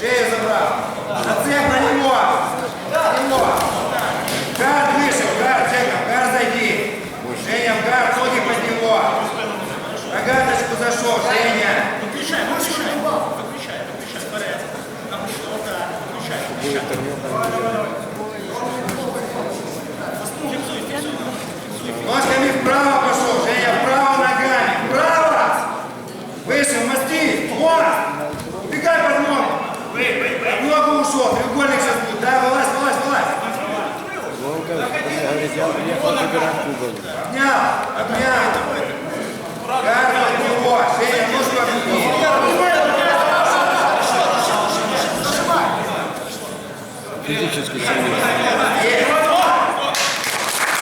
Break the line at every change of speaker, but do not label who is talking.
Шею забрал. Зацеп на него. На него. Гард вышел, гард, Жека, в гард зайди. Женя, в гард, ноги под него. На гардочку зашел, Женя.
Виключай, виключай. Виключай, виключай, вперед. Напишу, отак, виключай, виключай.
Ногу ушел, треугольник сейчас будет. Да, вылазь, вылазь, вылазь.
Ломка, говорит, я приехал забирать кубок.
Обнял, обнял. Гард от него. Женя, ножку обними.
Физически сильный.